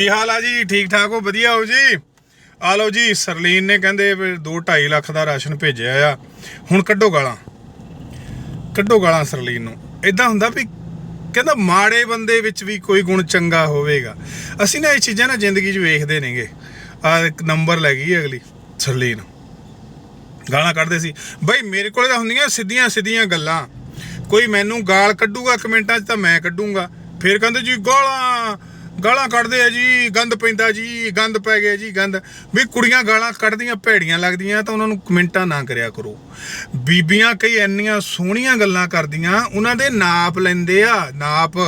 ਕੀ ਹਾਲ ਆ ਜੀ? ਠੀਕ ਠਾਕ ਹੋ? ਵਧੀਆ ਹੋ ਜੀ? ਆ ਲਓ ਜੀ, ਸਰਲੀਨ ਨੇ ਕਹਿੰਦੇ 2.5 ਲੱਖ ਦਾ ਰਾਸ਼ਨ ਭੇਜਿਆ ਆ। ਹੁਣ ਕੱਢੋ ਗਾਲਾਂ। ਕੱਢੋ ਗਾਲਾਂ ਸਰਲੀਨ ਨੂੰ। ਇਦਾਂ ਹੁੰਦਾ ਵੀ ਕਹਿੰਦਾ ਮਾੜੇ ਬੰਦੇ ਵਿੱਚ ਵੀ ਕੋਈ ਗੁਣ ਚੰਗਾ ਹੋਵੇਗਾ। ਅਸੀਂ ਨਾ ਇਹ ਚੀਜ਼ਾਂ ਨਾ ਜ਼ਿੰਦਗੀ 'ਚ ਵੇਖਦੇ ਨੇਗੇ ਆ ਇੱਕ ਨੰਬਰ ਲੈ ਗਈ ਅਗਲੀ, ਸਰਲੀਨ। ਗਾਲਾਂ ਕੱਢਦੇ ਸੀ। ਬਈ ਮੇਰੇ ਕੋਲੇ ਤਾਂ ਹੁੰਦੀਆਂ ਸਿੱਧੀਆਂ ਸਿੱਧੀਆਂ ਗੱਲਾਂ। ਕੋਈ ਮੈਨੂੰ ਗਾਲ ਕੱਢੂਗਾ ਕਮੈਂਟਾਂ 'ਚ ਤਾਂ ਮੈਂ ਕੱਢੂੰਗਾ। ਫਿਰ ਕਹਿੰਦੇ ਜੀ ਗਾਲਾਂ ਗਾਲਾਂ ਕੱਢਦੇ ਆ ਜੀ, ਗੰਦ ਪੈਂਦਾ ਜੀ, ਗੰਦ ਪੈ ਗਿਆ ਜੀ, ਗੰਦ। ਵੀ ਕੁੜੀਆਂ ਗਾਲਾਂ ਕੱਢਦੀਆਂ, ਭੈੜੀਆਂ ਲੱਗਦੀਆਂ, ਤਾਂ ਉਹਨਾਂ ਨੂੰ ਕਮੈਂਟਾਂ ਨਾ ਕਰਿਆ ਕਰੋ। ਬੀਬੀਆਂ ਕਈ ਐਨੀਆਂ ਸੋਹਣੀਆਂ ਗੱਲਾਂ ਕਰਦੀਆਂ, ਉਹਨਾਂ ਦੇ ਨਾਪ ਲੈਂਦੇ ਆ, ਨਾਪ।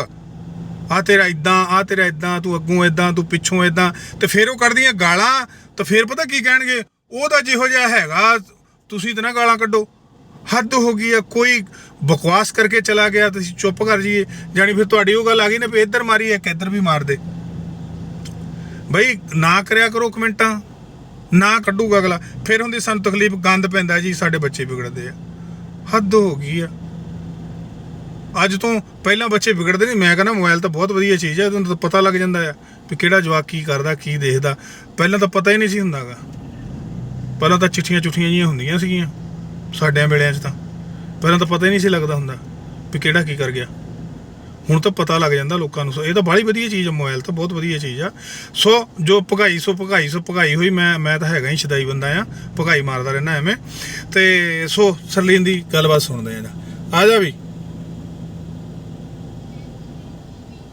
ਆ ਤੇਰਾ ਇਦਾਂ ਆ ਤੇਰਾ ਇਦਾਂ ਤੂੰ ਅੱਗੋਂ ਇਦਾਂ ਤੂੰ ਪਿੱਛੋਂ ਇਦਾਂ ਤੇ ਫਿਰ ਉਹ ਕੱਢਦੀਆਂ ਗਾਲਾਂ, ਤਾਂ ਫਿਰ ਪਤਾ ਕੀ ਕਹਿਣਗੇ? ਉਹ ਤਾਂ ਜਿਹੋ ਜਿਹਾ ਹੈਗਾ, ਤੁਸੀਂ ਤਾਂ ਨਾ ਗਾਲਾਂ ਕੱਢੋ। ਹੱਦ ਹੋ ਗਈ ਆ, ਕੋਈ ਬਕਵਾਸ ਕਰਕੇ ਚਲਾ ਗਿਆ, ਤੁਸੀਂ ਚੁੱਪ ਕਰ ਜਾਈਏ। ਜਾਨੀ ਫਿਰ ਤੁਹਾਡੀ ਉਹ ਗੱਲ ਆ ਗਈ ਨਾ ਵੀ ਇੱਧਰ ਮਾਰੀ, ਇੱਕ ਇੱਧਰ ਵੀ ਮਾਰ ਦੇ। ਬਈ, ਨਾ ਕਰਿਆ ਕਰੋ ਕਮੈਂਟਾਂ, ਨਾ ਕੱਢੂਗਾ ਅਗਲਾ। ਫਿਰ ਹੁੰਦੀ ਸਾਨੂੰ ਤਕਲੀਫ, ਗੰਦ ਪੈਂਦਾ ਜੀ, ਸਾਡੇ ਬੱਚੇ ਵਿਗੜਦੇ ਆ। ਹੱਦ ਹੋ ਗਈ ਆ। ਅੱਜ ਤੋਂ ਪਹਿਲਾਂ ਬੱਚੇ ਵਿਗੜਦੇ ਨਹੀਂ, ਮੈਂ ਕਹਿੰਦਾ ਮੋਬਾਈਲ ਤਾਂ ਬਹੁਤ ਵਧੀਆ ਚੀਜ਼ ਹੈ ਤੁਹਾਨੂੰ ਤਾਂ ਪਤਾ ਲੱਗ ਜਾਂਦਾ ਆ ਵੀ ਕਿਹੜਾ ਜਵਾਕ ਕੀ ਕਰਦਾ, ਕੀ ਦੇਖਦਾ। ਪਹਿਲਾਂ ਤਾਂ ਪਤਾ ਹੀ ਨਹੀਂ ਸੀ ਹੁੰਦਾਗਾ। ਪਹਿਲਾਂ ਤਾਂ ਚਿੱਠੀਆਂ ਚੁੱਠੀਆਂ ਜੀਆਂ ਹੁੰਦੀਆਂ ਸੀਗੀਆਂ, ਸਾਡਿਆਂ ਵੇਲਿਆਂ 'ਚ ਤਾਂ। ਪਹਿਲਾਂ ਤਾਂ ਪਤਾ ਹੀ ਨਹੀਂ ਸੀ ਲੱਗਦਾ ਹੁੰਦਾ ਵੀ ਕਿਹੜਾ ਕੀ ਕਰ ਗਿਆ। ਹੁਣ ਤਾਂ ਪਤਾ ਲੱਗ ਜਾਂਦਾ ਲੋਕਾਂ ਨੂੰ। ਸੋ ਇਹ ਤਾਂ ਬੜੀ ਵਧੀਆ ਚੀਜ਼ ਆ, ਮੋਬਾਈਲ ਤਾਂ ਬਹੁਤ ਵਧੀਆ ਚੀਜ਼ ਆ। ਸੋ ਜੋ ਭਗਾਈ, ਸੋ ਭਗਾਈ ਸੋ ਭਗਾਈ ਹੋਈ ਮੈਂ ਮੈਂ ਤਾਂ ਹੈਗਾ ਹੀ ਸ਼ਦਾਈ ਬੰਦਾ ਆ। ਭਗਾਈ ਮਾਰਦਾ ਰਹਿਣਾ ਐਵੇਂ। ਤੇ ਸੋ ਸਰਲੀਨ ਦੀ ਗੱਲਬਾਤ ਸੁਣਦੇ ਆ ਆ ਜਾ ਵੀ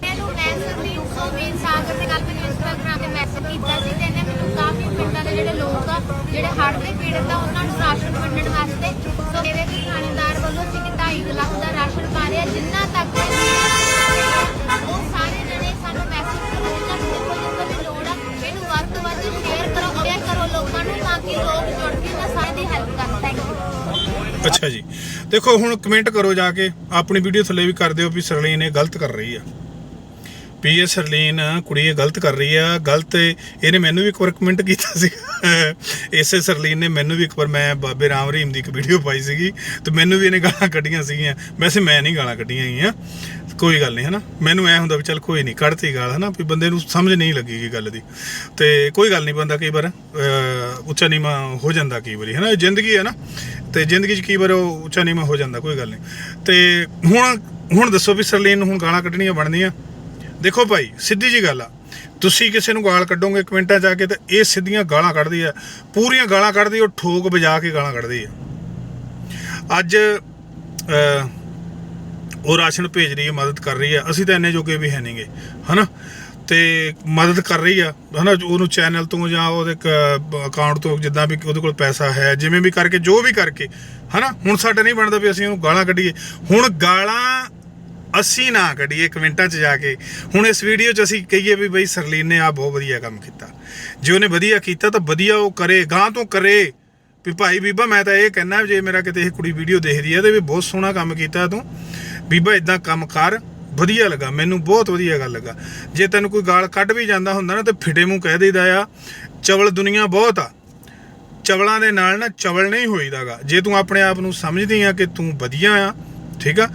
ਮੈਨੂੰ ਮੈਂ ਸਰਲੀਨ ਸੋਮੇਨ ਸਾਗਰ ਦੇ ਨਾਲ ਮੈਨੂੰ ਇੰਸਟਾਗ੍ਰਾਮ ਤੇ ਮੈਸੇਜ ਕੀਤਾ ਸੀ ਤੇ ਇਹਨੇ ਮੈਨੂੰ ਕਾਫੀ ਪਿੰਡਾਂ ਦੇ ਜਿਹੜੇ ਲੋਕ ਆ, ਜਿਹੜੇ ਹੜ੍ਹ ਦੇ ਪੀੜਤ ਆ, ਉਹਨਾਂ ਨੂੰ ਰਾਸ਼ਨ ਵੰਡਣ ਵਾਸਤੇ ਸੋ ਮੇਰੇ ਵੀ ਥਾਣੇਦਾਰ ਵੱਲੋਂ ਸੀ ਕਿ 2.5 ਲੱਖ ਦਾ ਰਾਸ਼ਨ ਪਾ ਰਿਹਾ ਜਿੰਨਾ ਤੱਕ ਉਹ ਸਾਰੇ ਜਣੇ ਸਾਨੂੰ ਮੈਸੇਜ ਕਰੋ ਜਿੰਨਾ ਨੂੰ ਦੇਖੋ ਜਿੰਨਾ ਦੀ ਲੋੜ ਆ, ਇਹਨੂੰ ਵੱਧ ਤੋਂ ਵੱਧ ਸ਼ੇਅਰ ਕਰੋ ਅਵੇਅਰ ਕਰੋ, ਲੋਕਾਂ ਨੂੰ, ਤਾਂ ਕਿ ਲੋਕ ਜੁੜ ਕੇ ਨਾ ਸਾਰੇ ਦੀ ਹੈਲਪ ਕਰ ਸਕਣ। ਅੱਛਾ ਜੀ। ਦੇਖੋ, ਹੁਣ ਕਮੈਂਟ ਕਰੋ ਜਾ ਕੇ, ਆਪਣੀ ਵੀਡੀਓ ਥੱਲੇ ਵੀ ਕਰ ਦਿਓ ਵੀ ਸਰਲੀਨ ਇਹ ਗਲਤ ਕਰ ਰਹੀ ਆ। ਵੀ ਇਹ ਸਰਲੀਨ ਕੁੜੀ ਇਹ ਗਲਤ ਕਰ ਰਹੀ ਆ। ਗਲਤ, ਇਹਨੇ ਮੈਨੂੰ ਵੀ ਇੱਕ ਵਾਰ ਕਮੈਂਟ ਕੀਤਾ ਸੀ। ਇਸੇ ਸਰਲੀਨ ਨੇ ਮੈਨੂੰ ਵੀ ਇੱਕ ਵਾਰ, ਮੈਂ ਬਾਬੇ ਰਾਮ ਰਹੀਮ ਦੀ ਇੱਕ ਵੀਡੀਓ ਪਾਈ ਸੀਗੀ। ਤੇ ਮੈਨੂੰ ਵੀ ਇਹਨੇ ਗਾਲਾਂ ਕੱਢੀਆਂ ਸੀਗੀਆਂ। ਵੈਸੇ ਮੈਂ ਨਹੀਂ ਗਾਲਾਂ ਕੱਢੀਆਂ ਗਈਆਂ। ਕੋਈ ਗੱਲ ਨਹੀਂ ਹੈ ਨਾ ਮੈਨੂੰ ਐ ਹੁੰਦਾ ਵੀ ਚੱਲ ਕੋਈ ਨਹੀਂ, ਕੱਢਤੀ ਗਾਲ ਹੈ ਨਾ ਵੀ ਬੰਦੇ ਨੂੰ ਸਮਝ ਨਹੀਂ ਲੱਗੇਗੀ ਗੱਲ ਦੀ। ਤੇ ਕੋਈ ਗੱਲ ਨਹੀਂ ਬੰਦਾ ਕਈ ਵਾਰ ਉੱਚਾ ਨੀਵਾਂ ਹੋ ਜਾਂਦਾ ਕਈ ਵਾਰੀ, ਹਨਾ? ਇਹ ਜ਼ਿੰਦਗੀ ਹੈ ਨਾ। ਤੇ ਜ਼ਿੰਦਗੀ 'ਚ ਕਈ ਵਾਰ ਉਹ ਉੱਚਾ ਨੀਵਾਂ ਹੋ ਜਾਂਦਾ, ਕੋਈ ਗੱਲ ਨਹੀਂ। ਤੇ ਹੁਣ ਹੁਣ ਦੱਸੋ ਵੀ ਸਰਲੀਨ ਨੂੰ ਹੁਣ ਗਾਲਾਂ ਕੱਢਣੀਆਂ ਬਣਦੀਆਂ। ਦੇਖੋ ਭਾਈ, ਸਿੱਧੀ ਜੀ ਗੱਲ ਆ। ਤੁਸੀਂ ਕਿਸੇ ਨੂੰ ਗਾਲ ਕੱਢੋਗੇ ਕਮੈਂਟਾਂ 'ਚ ਆ ਕੇ ਤਾਂ ਇਹ ਸਿੱਧੀਆਂ ਗਾਲਾਂ ਕੱਢਦੀ ਆ। ਪੂਰੀਆਂ ਗਾਲਾਂ ਕੱਢਦੀ, ਉਹ ਠੋਕ ਵਜਾ ਕੇ ਗਾਲਾਂ ਕੱਢਦੀ ਆ। ਅੱਜ ਉਹ ਰਾਸ਼ਨ ਭੇਜ ਰਹੀ ਹੈ ਮਦਦ ਕਰ ਰਹੀ ਆ। ਅਸੀਂ ਤਾਂ ਇੰਨੇ ਜੋਗੇ ਵੀ ਹੈ ਨਹੀਂਗੇ, ਹਨਾ? ਤੇ ਮਦਦ ਕਰ ਰਹੀ ਆ, ਹਨਾ? ਉਹਨੂੰ ਚੈਨਲ ਤੋਂ ਜਾਂ ਉਹਦੇ ਅਕਾਊਂਟ ਤੋਂ ਜਿੱਦਾਂ ਵੀ ਉਹਦੇ ਕੋਲ ਪੈਸਾ ਹੈ, ਜਿਵੇਂ ਵੀ ਕਰਕੇ, ਜੋ ਵੀ ਕਰਕੇ, ਹਨਾ? ਹੁਣ ਸਾਡਾ ਨਹੀਂ ਬਣਦਾ ਵੀ ਅਸੀਂ ਉਹਨੂੰ ਗਾਲਾਂ ਕੱਢੀਏ। ਹੁਣ ਗਾਲਾਂ ਅਸੀਂ ਨਾ ਕੱਢੀਏ ਕਮੈਂਟਾਂ 'ਚ ਜਾ ਕੇ। ਹੁਣ ਇਸ ਵੀਡੀਓ 'ਚ ਅਸੀਂ ਕਹੀਏ ਵੀ ਬਈ ਸਰਲੀਨ ਨੇ ਆ ਬਹੁਤ ਵਧੀਆ ਕੰਮ ਕੀਤਾ। ਜੇ ਉਹਨੇ ਵਧੀਆ ਕੀਤਾ ਤਾਂ ਵਧੀਆ ਉਹ ਕਰੇ ਗਾਂ ਤੋਂ ਕਰੇ। ਵੀ ਭਾਈ ਬੀਬਾ, ਮੈਂ ਤਾਂ ਇਹ ਕਹਿਣਾ ਜੇ ਮੇਰਾ ਕਿਤੇ ਇਹ ਕੁੜੀ ਵੀਡੀਓ ਦੇਖਦੀ ਹੈ ਤੇ ਵੀ ਬਹੁਤ ਸੋਹਣਾ ਕੰਮ ਕੀਤਾ ਤੂੰ। ਬੀਬਾ ਇਦਾਂ ਕੰਮ ਕਰ, ਵਧੀਆ ਲੱਗਾ, ਮੈਨੂੰ ਬਹੁਤ ਵਧੀਆ ਗੱਲ ਲੱਗਾ। ਜੇ ਤੈਨੂੰ ਕੋਈ ਗਾਲ ਕੱਢ ਵੀ ਜਾਂਦਾ ਹੁੰਦਾ ਨਾ ਤੇ ਫਿਟੇ ਮੂੰਹ ਕਹਿ ਦੇਈਦਾ ਆ, ਚਵਲ ਦੁਨੀਆ ਬਹੁਤ ਆ। ਚਵਲਾਂ ਦੇ ਨਾਲ ਨਾ ਚਵਲ ਨਹੀਂ ਹੋਈਦਾਗਾ। ਜੇ ਤੂੰ ਆਪਣੇ ਆਪ ਨੂੰ ਸਮਝਦੀ ਆ ਕਿ ਤੂੰ ਵਧੀਆ ਆ, ਠੀਕ ਆ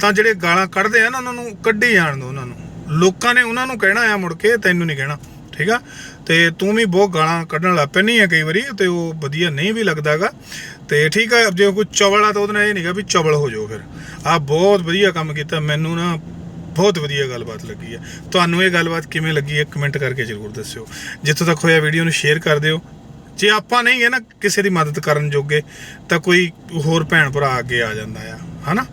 ਤਾਂ ਜਿਹੜੇ ਗਾਲਾਂ ਕੱਢਦੇ ਆ ਨਾ, ਉਹਨਾਂ ਨੂੰ ਕੱਢੀ ਜਾਣ ਦੋ ਉਹਨਾਂ ਨੂੰ। ਲੋਕਾਂ ਨੇ ਉਹਨਾਂ ਨੂੰ ਕਹਿਣਾ ਆ ਮੁੜ ਕੇ, ਤੈਨੂੰ ਨਹੀਂ ਕਹਿਣਾ, ਠੀਕ ਆ? ਤੇ ਤੂੰ ਵੀ ਬਹੁਤ ਗਾਲਾਂ ਕੱਢਣ ਲੱਗ ਪੈਣੀ ਆ ਕਈ ਵਾਰੀ, ਤੇ ਉਹ ਵਧੀਆ ਨਹੀਂ ਵੀ ਲੱਗਦਾਗਾ ਤੇ ਠੀਕ ਆ ਜੇ ਕੋਈ ਚਵਲ ਆ ਤਾਂ ਉਹਦੇ ਨਾਲ ਇਹ ਨਹੀਂਗਾ ਵੀ ਚਵਲ ਹੋ ਜਾਓ ਫਿਰ। ਆ ਬਹੁਤ ਵਧੀਆ ਕੰਮ ਕੀਤਾ, ਮੈਨੂੰ ਨਾ ਬਹੁਤ ਵਧੀਆ ਗੱਲਬਾਤ ਲੱਗੀ ਹੈ ਤੁਹਾਨੂੰ ਇਹ ਗੱਲਬਾਤ ਕਿਵੇਂ ਲੱਗੀ ਹੈ ਕਮੈਂਟ ਕਰਕੇ ਜ਼ਰੂਰ ਦੱਸਿਓ। ਜਿੱਥੋਂ ਤੱਕ ਹੋਇਆ ਵੀਡੀਓ ਨੂੰ ਸ਼ੇਅਰ ਕਰ ਦਿਓ। ਜੇ ਆਪਾਂ ਨਹੀਂ ਹੈ ਨਾ ਕਿਸੇ ਦੀ ਮਦਦ ਕਰਨ ਜੋਗੇ, ਤਾਂ ਕੋਈ ਹੋਰ ਭੈਣ ਭਰਾ ਅੱਗੇ ਆ ਜਾਂਦਾ ਆ, ਹਨਾ?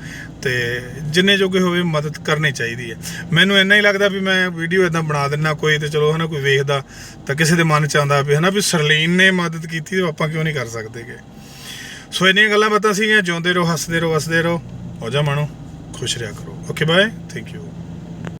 ਤੇ ਜਿੰਨੇ ਜੋਗੇ ਹੋਵੇ ਮਦਦ ਕਰਨੀ ਚਾਹੀਦੀ ਹੈ। ਮੈਨੂੰ ਇੰਨਾ ਹੀ ਲੱਗਦਾ ਵੀ ਮੈਂ ਵੀਡੀਓ ਇਦਾਂ ਬਣਾ ਦਿੰਨਾ ਕੋਈ ਤੇ ਚਲੋ ਹਨਾ, ਕੋਈ ਵੇਖਦਾ ਤਾਂ ਕਿਸੇ ਦੇ ਮਨ ਚ ਆਉਂਦਾ ਵੀ ਹਨਾ ਵੀ ਸਰਲੀਨ ਨੇ ਮਦਦ ਕੀਤੀ ਤੇ ਆਪਾਂ ਕਿਉਂ ਨਹੀਂ ਕਰ ਸਕਦੇਗੇ। ਸੋ ਇੰਨੀਆਂ ਗੱਲਾਂ ਬਾਤਾਂ ਸੀਗੀਆਂ, ਜਿਉਂਦੇ ਰਹੋ, ਹੱਸਦੇ ਰਹੋ ਵਸਦੇ ਰਹੋ। ਹੋ ਜਾ ਮਾਣੋ, ਖੁਸ਼ ਰਿਹਾ ਕਰੋ। Okay bye thank you